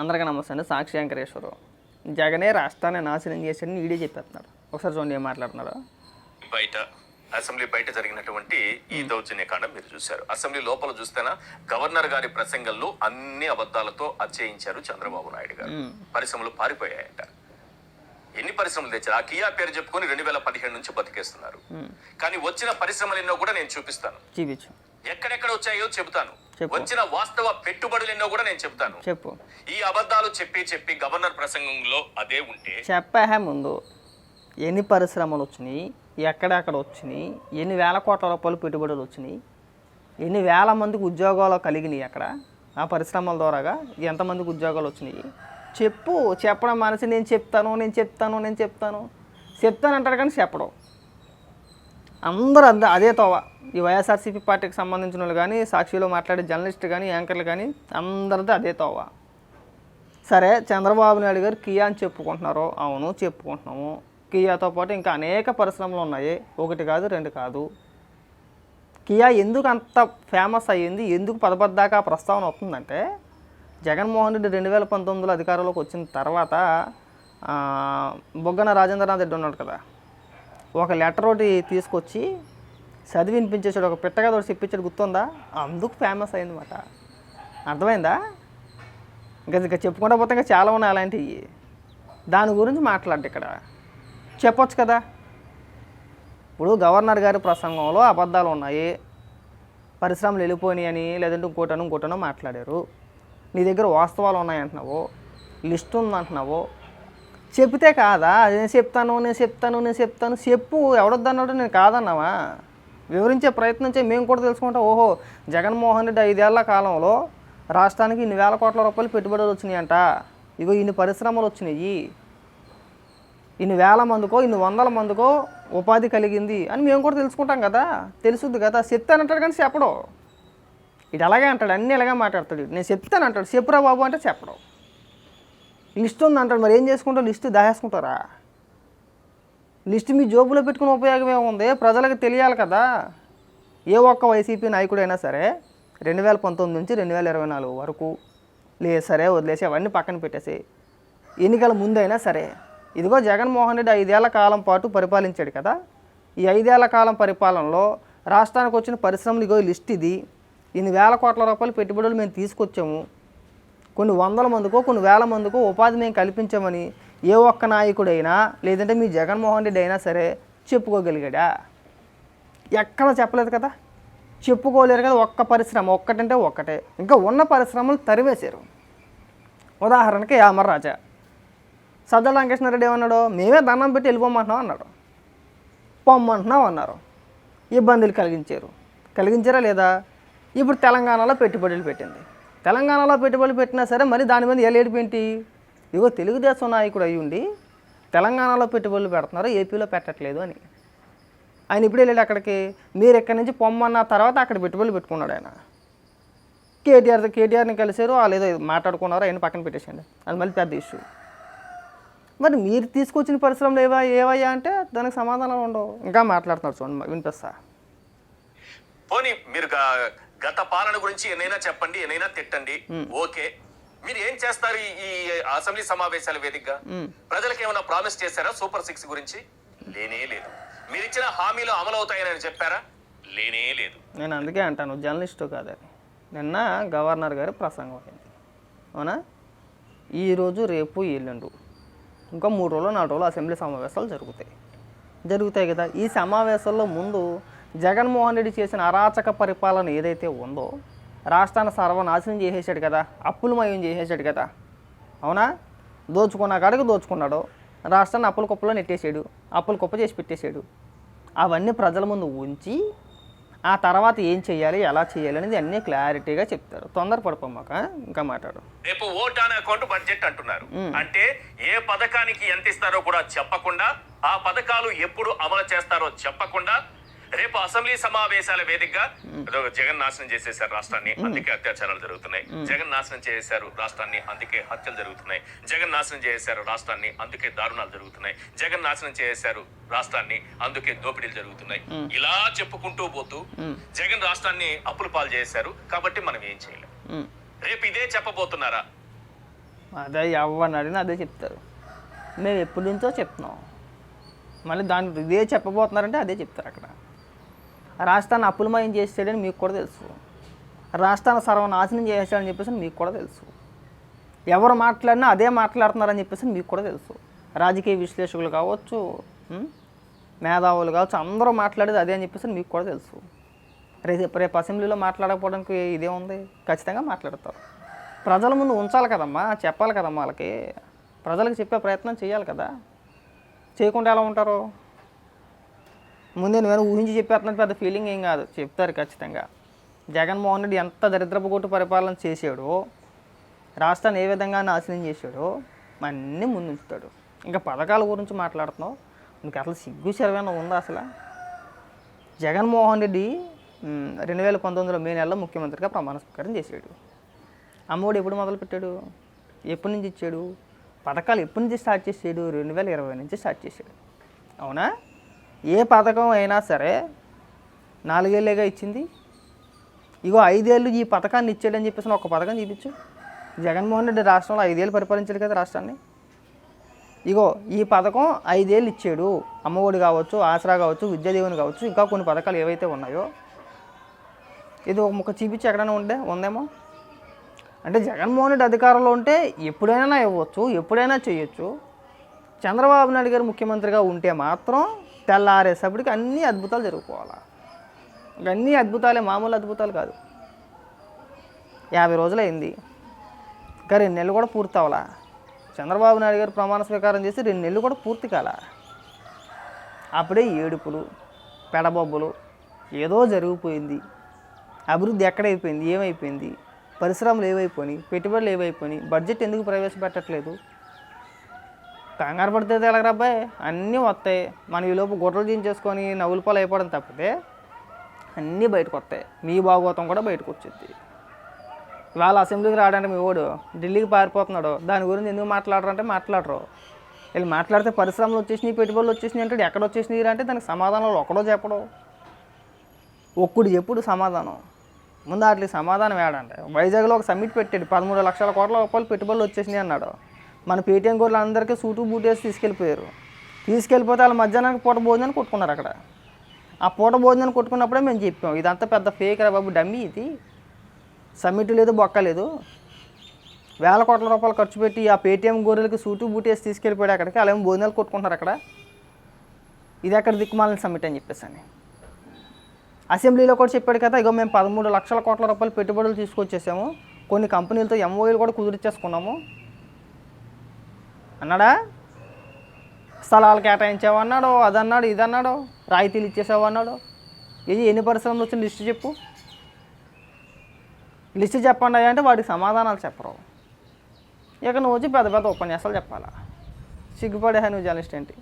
అందరికీ నమస్తే సాక్షి వెంకటేశ్వరరావు. జగనే రాష్ట్రాన్ని నాశనం చేశాడని ఈడే చెప్పేస్తున్నాడు. ఒకసారి చూడండి ఏం మాట్లాడుతున్నాడు? బయట అసెంబ్లీ బయట జరిగినటువంటి ఈ దౌర్జన్య కాండం మీరు చూశారు. అసెంబ్లీ లోపల చూస్తేనా గవర్నర్ గారి ప్రసంగంలో అన్ని అబద్ధాలతో అచ్చయించారు చంద్రబాబు నాయుడు గారు. పరిశ్రమలు పారిపోయాయంట. ఎన్ని పరిశ్రమలు తెచ్చారు? ఆ కియా పేరు చెప్పుకొని రెండు వేల పదిహేడు నుంచి బతికేస్తున్నారు. కానీ వచ్చిన పరిశ్రమలు ఎన్నో కూడా నేను చూపిస్తాను. ఎక్కడెక్కడ వచ్చాయో చెబుతాను. వచ్చిన వాస్తవ పెట్టుబడులు ఎన్నో కూడా నేను చెప్తాను చెప్పు. ఈ అబద్ధాలు చెప్పి చెప్పి గవర్నర్ ప్రసంగంలో అదే ఉంటే చెప్పే ముందు ఎన్ని పరిశ్రమలు వచ్చినాయి ఎక్కడెక్కడ వచ్చినాయి ఎన్ని వేల కోట్ల రూపాయలు పెట్టుబడులు వచ్చినాయి ఎన్ని వేల మందికి ఉద్యోగాలు కలిగినాయి అక్కడ ఆ పరిశ్రమల ద్వారాగా ఎంతమందికి ఉద్యోగాలు వచ్చినాయి. చెప్పు చెప్పడం మనసు నేను చెప్తాను నేను చెప్తాను నేను చెప్తాను. చెప్తాను అంటాడు కానీ చెప్పడం. అందరూ అంద అదే తోవ. ఈ వైఎస్ఆర్సీపీ పార్టీకి సంబంధించిన వాళ్ళు కానీ సాక్షిలో మాట్లాడే జర్నలిస్ట్ కానీ యాంకర్లు కానీ అందరిది అదే తోవ. సరే చంద్రబాబు నాయుడు గారు కియా అని చెప్పుకుంటున్నారు? అవును చెప్పుకుంటున్నాము. కియాతో పాటు ఇంకా అనేక పరిశ్రమలు ఉన్నాయి. ఒకటి కాదు రెండు కాదు. కియా ఎందుకు అంత ఫేమస్ అయ్యింది? ఎందుకు పదపద్దాకా ప్రస్తావన వస్తుందంటే జగన్మోహన్ రెడ్డి రెండు వేల పంతొమ్మిదిలో అధికారంలోకి వచ్చిన తర్వాత బొగ్గన రాజేంద్రనాథ్ రెడ్డి ఉన్నాడు కదా. ఒక లెటర్ ఒకటి తీసుకొచ్చి చదివి వినిపించేసాడు ఒక పిట్టగా ఒకటి చెప్పించాడు. గుర్తుందా? అందుకు ఫేమస్ అయిందన్నమాట. అర్థమైందా? ఇంకా ఇంకా చెప్పుకుంటా పోతే ఇంకా చాలా ఉన్నాయి అలాంటివి. దాని గురించి మాట్లాడు ఇక్కడ. చెప్పొచ్చు కదా? ఇప్పుడు గవర్నర్ గారి ప్రసంగంలో అబద్ధాలు ఉన్నాయి. పరిశ్రమలు వెళ్ళిపోయినాయని లేదంటే ఇంకోటను ఇంకోటనో మాట్లాడారు. నీ దగ్గర వాస్తవాలు ఉన్నాయంటున్నావు. లిస్ట్ ఉందంటున్నావు. చెప్తే కాదా? నేను చెప్తాను నేను చెప్తాను నేను చెప్తాను. చెప్పు ఎవడొద్దన్నాడు నేను కాదన్నావా? వివరించే ప్రయత్నం చేయి. మేము కూడా తెలుసుకుంటాం. ఓహో జగన్మోహన్ రెడ్డి ఐదేళ్ళ కాలంలో రాష్ట్రానికి ఇన్ని వేల కోట్ల రూపాయలు పెట్టుబడులు వచ్చినాయంట. ఇగో ఇన్ని పరిశ్రమలు వచ్చినాయి. ఇన్ని వేల మందికో ఇన్ని వందల మందికో ఉపాధి కలిగింది అని మేము కూడా తెలుసుకుంటాం కదా. తెలుసుద్ది కదా. చెప్తానంటాడు కానీ చెప్పడు. ఇటు అలాగే అంటాడు. అన్నీ ఇలాగే మాట్లాడతాడు. నేను చెప్తాను అంటాడు చెప్పురా బాబు అంటే చెప్పడం. లిస్ట్ ఉంది అంటాడు. మరి ఏం చేసుకుంటారు? లిస్ట్ దాచేసుకుంటారా? లిస్ట్ మీ జోబులో పెట్టుకునే ఉపయోగం ఏముంది? ప్రజలకు తెలియాలి కదా. ఏ ఒక్క వైసీపీ నాయకుడైనా సరే రెండు వేల పంతొమ్మిది నుంచి రెండు వేల ఇరవై నాలుగు వరకు లేదు సరే వదిలేసి అవన్నీ పక్కన పెట్టేసి ఎన్నికల ముందైనా సరే ఇదిగో జగన్మోహన్ రెడ్డి ఐదేళ్ళ కాలం పాటు పరిపాలించాడు కదా. ఈ ఐదేళ్ళ కాలం పరిపాలనలో రాష్ట్రానికి వచ్చిన పరిశ్రమలు ఇగో లిస్ట్ ఇది. ఇన్ని వేల కోట్ల రూపాయలు పెట్టుబడులు మేము తీసుకొచ్చాము. కొన్ని వందల మందికో కొన్ని వేల మందికో ఉపాధి మేము కల్పించామని ఏ ఒక్క నాయకుడైనా లేదంటే మీ జగన్మోహన్ రెడ్డి అయినా సరే చెప్పుకోగలిగాడా? ఎక్కడ చెప్పలేదు కదా? చెప్పుకోలేరు కదా ఒక్క పరిశ్రమ ఒక్కటంటే ఒక్కటే. ఇంకా ఉన్న పరిశ్రమలు తరివేశారు. ఉదాహరణకి యామర్రాజా. సజ్జల రామకృష్ణారెడ్డి ఏమన్నాడు? మేమే దండం పెట్టి వెళ్ళిపోమంటున్నాం అన్నాడు. పొమ్మంటున్నాం అన్నారు. ఇబ్బందులు కలిగించారు. కలిగించారా లేదా? ఇప్పుడు తెలంగాణలో పెట్టుబడులు పెట్టింది. తెలంగాణలో పెట్టుబడులు పెట్టినా సరే మరి దాని మీద ఏలేడిపి ఏంటి? ఇగో తెలుగుదేశం నాయకుడు అయ్యి ఉండి తెలంగాణలో పెట్టుబడులు పెడుతున్నారు ఏపీలో పెట్టట్లేదు అని. ఆయన ఇప్పుడు వెళ్ళాడు అక్కడికి. మీరు ఎక్కడి నుంచి పొమ్మన్న తర్వాత అక్కడ పెట్టుబడులు పెట్టుకున్నాడు ఆయన. కేటీఆర్ కేటీఆర్ని కలిసారు వాళ్ళు ఏదో మాట్లాడుకున్నారు ఆయన పక్కన పెట్టేసండి అది మళ్ళీ పెద్ద ఇష్యూ. మరి మీరు తీసుకొచ్చిన పరిశ్రమలు ఏవా ఏవయ్యా అంటే దానికి సమాధానాలు ఉండవు. ఇంకా మాట్లాడుతున్నారు చూడండి వినిపిస్తా. పోనీ మీరు గత పాలన గురించి ఏనైనా చెప్పండి ఏనైనా తిట్టండి. ఓకే. మీరు ఏం చేస్తారు ఈ- అసెంబ్లీ సమావేశాల వేదికగా? ప్రజలకు ఏమైనా ప్రామిస్ చేశారా సూపర్ సిక్స్ గురించి? లేనే లేదు. మీరు ఇచ్చిన హామీలు అమలు అవుతాయని చెప్పారా? లేనే లేదు. నేను అందుకే అంటాను జర్నలిస్టు కాదని నిన్న గవర్నర్ గారి ప్రసంగం అయింది. అవునా? ఈరోజు రేపు ఎల్లుండు. ఇంకా మూడు రోజులు నాలుగు రోజులు అసెంబ్లీ సమావేశాలు జరుగుతాయి. జరుగుతాయి కదా. ఈ సమావేశాల్లో ముందు జగన్మోహన్ రెడ్డి చేసిన అరాచక పరిపాలన ఏదైతే ఉందో రాష్ట్రాన్ని సర్వనాశనం చేసేసాడు కదా అప్పులమయం చేసేసాడు కదా. అవునా? దోచుకున్న కాడికి దోచుకున్నాడు. రాష్ట్రాన్ని అప్పుల కుప్పలో నెట్టేసాడు అప్పుల కుప్ప చేసి పెట్టేశాడు అవన్నీ ప్రజల ముందు ఉంచి ఆ తర్వాత ఏం చేయాలి ఎలా చేయాలి అనేది అన్నీ క్లారిటీగా చెప్తారు. తొందర పడిపోమాక ఇంకా మాట్లాడు రేపు ఓట్ ఆన్ అకౌంట్ బడ్జెట్ అంటున్నారు. అంటే ఏ పథకానికి ఎంత ఇస్తారో కూడా చెప్పకుండా ఆ పథకాలు ఎప్పుడు అమలు చేస్తారో చెప్పకుండా రేపు అసెంబ్లీ సమావేశాల వేదికగా జగన్ నాశనం చేసేశారు రాష్ట్రాన్ని అందుకే అత్యాచారాలు జరుగుతున్నాయి. జగన్ నాశనం చేశారు రాష్ట్రాన్ని అందుకే హత్యలు జరుగుతున్నాయి. జగన్ నాశనం చేశారు రాష్ట్రాన్ని అందుకే దారుణాలు జరుగుతున్నాయి. జగన్ నాశనం చేశారు రాష్ట్రాన్ని అందుకే దోపిడీలు జరుగుతున్నాయి. ఇలా చెప్పుకుంటూ పోతూ జగన్ రాష్ట్రాన్ని అప్పుల పాలు చేశారు కాబట్టి మనం ఏం చేయలేం. రేపు ఇదే చెప్పబోతున్నారా? అదే ఎవరిని అడిగినా అదే చెప్తారు. మేము ఎప్పటి నుంచో చెప్తున్నాం. మళ్ళీ దాని ఇదే చెప్పబోతున్నారంటే అదే చెప్తారు అక్కడ. రాష్ట్రాన్ని అప్పులమయం చేసేయడని మీకు కూడా తెలుసు. రాష్ట్రాన్ని సర్వనాశనం చేసాడని చెప్పేసి మీకు కూడా తెలుసు. ఎవరు మాట్లాడినా అదే మాట్లాడుతున్నారని చెప్పేసి మీకు కూడా తెలుసు. రాజకీయ విశ్లేషకులు కావచ్చు మేధావులు కావచ్చు అందరూ మాట్లాడేది అదే అని చెప్పేసి మీకు కూడా తెలుసు. రేపు రేపు అసెంబ్లీలో మాట్లాడకపోవడానికి ఇదే ఉంది. ఖచ్చితంగా మాట్లాడతారు. ప్రజల ముందు ఉంచాలి కదమ్మా చెప్పాలి కదమ్మా వాళ్ళకి. ప్రజలకు చెప్పే ప్రయత్నం చేయాలి కదా. చేయకుండా ఎలా ఉంటారు? ముందే నేను ఊహించి చెప్పేస్తున్నది పెద్ద ఫీలింగ్ ఏం కాదు. చెప్తారు ఖచ్చితంగా. జగన్మోహన్ రెడ్డి ఎంత దరిద్రపు కొట్టు పరిపాలన చేసాడో రాష్ట్రాన్ని ఏ విధంగా నాశనం చేశాడో అన్నీ ముందుంచుతాడు. ఇంకా పథకాల గురించి మాట్లాడుతున్నావు. నీకు అసలు సిగ్గు శరవేనా ఉందా అసలు? జగన్మోహన్ రెడ్డి రెండు వేల పంతొమ్మిదిలో మే నెలలో ముఖ్యమంత్రిగా ప్రమాణ స్వీకారం చేశాడు. అమ్మఒడి ఎప్పుడు మొదలుపెట్టాడు? ఎప్పటి నుంచి ఇచ్చాడు? పథకాలు ఎప్పటి నుంచి స్టార్ట్ చేసాడు రెండు వేల ఇరవై నుంచి స్టార్ట్ చేశాడు. అవునా? ఏ పథకం అయినా సరే నాలుగేళ్ళేగా ఇచ్చింది? ఇగో ఐదేళ్ళు ఈ పథకాన్ని ఇచ్చాడని చెప్పేసి ఒక పథకం చూపించు. జగన్మోహన్ రెడ్డి రాష్ట్రంలో ఐదేళ్ళు పరిపాలించాడు కదా రాష్ట్రాన్ని. ఇగో ఈ పథకం ఐదేళ్ళు ఇచ్చాడు. అమ్మఒడి కావచ్చు ఆసరా కావచ్చు విద్యాదీవెన కావచ్చు ఇంకా కొన్ని పథకాలు ఏవైతే ఉన్నాయో. ఇది ఒక ముక్క చూపించి ఎక్కడైనా ఉండే ఉందేమో? అంటే జగన్మోహన్ రెడ్డి అధికారంలో ఉంటే ఎప్పుడైనా ఇవ్వచ్చు ఎప్పుడైనా చేయొచ్చు. చంద్రబాబు నాయుడు గారు ముఖ్యమంత్రిగా ఉంటే మాత్రం తెల్లారేసప్పటికి అన్ని అద్భుతాలు జరుగుకోవాలి? అన్నీ అన్ని అద్భుతాలే మామూలు అద్భుతాలు కాదు. యాభై రోజులు అయింది ఇంకా రెండు నెలలు కూడా పూర్తి అవ్వాలా? చంద్రబాబు నాయుడు గారు ప్రమాణ స్వీకారం చేసి రెండు నెలలు కూడా పూర్తి కాల. అప్పుడే ఏడుపులు పెడబొబ్బలు ఏదో జరిగిపోయింది. అభివృద్ధి ఎక్కడైపోయింది ఏమైపోయింది? పరిశ్రమలు ఏవైపోయినాయి? పెట్టుబడులు ఏవైపోయినాయి? బడ్జెట్ ఎందుకు ప్రవేశపెట్టట్లేదు? కంగారు పడితే ఎలాగరా అబ్బాయి? అన్నీ వస్తాయి. మనం ఈ లోపు గుర్రలు దించేసుకొని నవ్వుల పాలు అయిపోవడం తప్పితే అన్నీ బయటకు వస్తాయి. మీ భాగవతం కూడా బయటకు వచ్చింది ఇవాళ అసెంబ్లీకి రావడానికి మీ ఓడు ఢిల్లీకి పారిపోతున్నాడు. దాని గురించి ఎందుకు మాట్లాడరు అంటే మాట్లాడరు. వీళ్ళు మాట్లాడితే పరిశ్రమలు వచ్చేసినాయి పెట్టుబడులు వచ్చేసినాయి అంటే ఎక్కడ వచ్చేసినాయి అంటే దానికి సమాధానాలు ఒకడో చెప్పడు. ఒక్కడు ఎప్పుడు సమాధానం? ముందు వాటికి సమాధానం వేడంటే వైజాగ్లో ఒక సమ్మిట్ పెట్టాడు. పదమూడు లక్షల కోట్ల రూపాయలు పెట్టుబడులు వచ్చేసినాయి అన్నాడు. మన పేటీఎం గోర్లు అందరికీ సూటు బూటేసి తీసుకెళ్ళిపోయారు. తీసుకెళ్ళిపోతే వాళ్ళ మధ్యాహ్నానికి పూట భోజనాన్ని కొట్టుకున్నారు అక్కడ. ఆ పూట భోజనాన్ని కొట్టుకున్నప్పుడే మేము చెప్పాం ఇదంతా పెద్ద ఫేక్ రా బాబు డమ్మీ ఇది. సమ్మిట్ లేదు బొక్క లేదు. వేల కోట్ల రూపాయలు ఖర్చు పెట్టి ఆ పేటీఎం గొర్రెలకి సూటు బూటేసి తీసుకెళ్ళిపోయాడు అక్కడికి అలా భోజనాలు కొట్టుకుంటున్నారు అక్కడ. ఇది అక్కడ దిక్కుమాలని సమ్మిట్ అని చెప్పేసి అని. అసెంబ్లీలో కూడా చెప్పాడు కదా ఇగో మేము పదమూడు లక్షల కోట్ల రూపాయలు పెట్టుబడులు తీసుకొచ్చేసాము. కొన్ని కంపెనీలతో ఎంఓఈలు కూడా కుదిరిచ్చేసుకున్నాము అన్నాడా? స్థలాలు కేటాయించావు అన్నాడు అదన్నాడు ఇదన్నాడు రాయితీలు ఇచ్చేసావు అన్నాడు? ఇది ఎన్ని పరిశ్రమలు వచ్చిన లిస్టు చెప్పు. లిస్ట్ చెప్పండి అంటే వాడికి సమాధానాలు చెప్పరు. ఇక నువ్వు వచ్చి పెద్ద పెద్ద ఉపన్యాసాలు చెప్పాలా? సిగ్గుపడే నువ్వు జర్నలిస్ట్ ఏంటి?